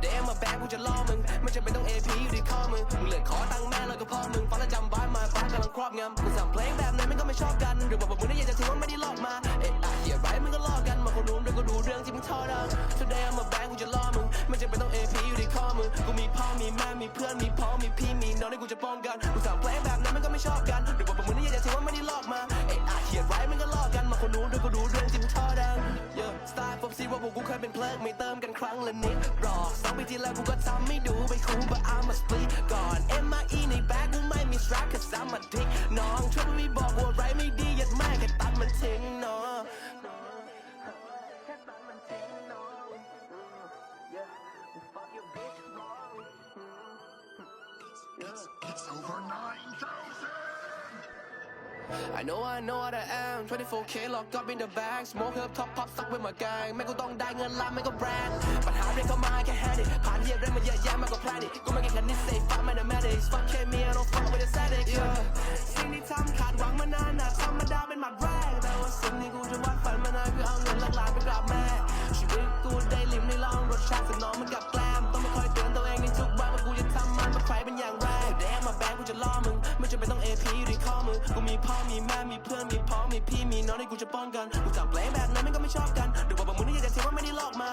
เดมมาแบงกูจะล่อมึงไม่จำเป็นต้อง AP อยู่ที่ข้อมึงมึงเลือกขอตังค์แม่แล้วก็พ่อมึงฟังแล้วจำไว้มาฟ้ากำลังครอบงำมึงสั่งเพลงแบบไหนมันก็ไม่ชอบกันหรือบอกว่ามึงได้อยากจะถือว่าไม่ได้ลอกมาเอ๊ะอะเหี้ยไรมึงก็ลอกกันมาคนรู้ด้วยก็ดูเรื่องที่มึงทอดัง Today I'm a bang กูจะล่อมึงไม่จำเป็นต้อง AP อยู่ที่ข้อมึงกูมีพ่อมีแม่มีเพื่อนมีพ้องมีพี่มีน้องที่กูจะป้องกันมึงสั่งเพลงแบบนั้นมันก็ไม่ชอบกัน ว่าพวกกูเคยเป็นเพลิงไม่เติมกันครั้งละนิดหรอกสองปีที่แล้วกูก็ทำไม่ดูไปคู but I'm a split ก่อน MIE ในแบ็กกูไม่มี strap cause I'm a dick น้องช่วยไม่บอกว่าไรไม่ดียัดแม่แค่ตัดมันทิ้งเนาะ I know I know what I am 24k locked up in the bag smoke up top pop stuck with my gang ไม่กูต้องได้เงินล้านแม่ก็แบรนด์ปัญหาเรื่องเข้ามาแค่ hand it ผ่านเยียเรื่องมาเยอะแยะมากกว่า plan it กูไม่แค่คันนี้ say fuck mathematics fuck K me I don't fuck with the static yeah สิ่งที่ทำขาดหวังมานานนะธรรมดาเป็นหมัดแรกแต่ว่าสิ่งที่กูจะ มือ กูมีพ่อมีแม่มีเพื่อนมีพ้องมีพี่มีน้องที่กูจะป้องกัน กูจับเพลงแบบนั้นมันก็ไม่ชอบกันดูบอว่าบางมึงนี่อยากจะถือว่าไม่ได้ลอกมา